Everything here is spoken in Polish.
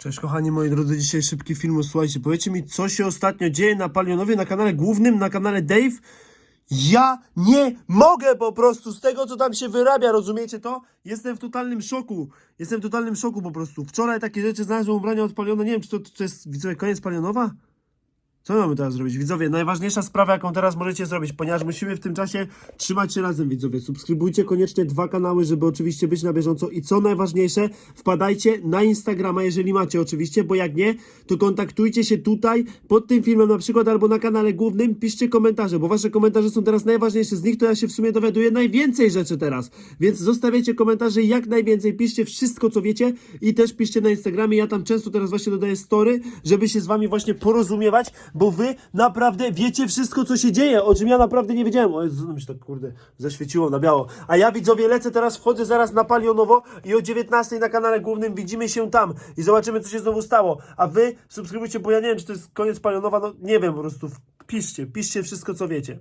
Cześć kochani moi drodzy, dzisiaj szybki film, słuchajcie, powiedzcie mi, co się ostatnio dzieje na Palionowie, na kanale głównym, na kanale Dave. Ja nie mogę po prostu z tego, co tam się wyrabia, rozumiecie to? Jestem w totalnym szoku, jestem w totalnym szoku po prostu. Wczoraj takie rzeczy znalazłem ubrania od Paliona, nie wiem, czy to, to jest, widzowie, koniec Palionowa? Co my mamy teraz zrobić? Widzowie, najważniejsza sprawa, jaką teraz możecie zrobić, ponieważ musimy w tym czasie trzymać się razem, widzowie. Subskrybujcie koniecznie dwa kanały, żeby oczywiście być na bieżąco. I co najważniejsze, wpadajcie na Instagrama, jeżeli macie oczywiście, bo jak nie, to kontaktujcie się tutaj pod tym filmem na przykład albo na kanale głównym, piszcie komentarze, bo wasze komentarze są teraz najważniejsze. Z nich to ja się w sumie dowiaduję najwięcej rzeczy teraz. Więc zostawiajcie komentarze jak najwięcej, piszcie wszystko, co wiecie i też piszcie na Instagramie. Ja tam często teraz właśnie dodaję story, żeby się z wami właśnie porozumiewać, bo wy naprawdę wiecie wszystko, co się dzieje, o czym ja naprawdę nie wiedziałem. O Jezu, no mi się tak kurde zaświeciło na biało. A ja widzowie lecę teraz, wchodzę zaraz na Palionowo i o 19 na kanale głównym widzimy się tam i zobaczymy, co się znowu stało. A wy subskrybujcie, bo ja nie wiem, czy to jest koniec Palionowa, no nie wiem po prostu. Piszcie, piszcie wszystko, co wiecie.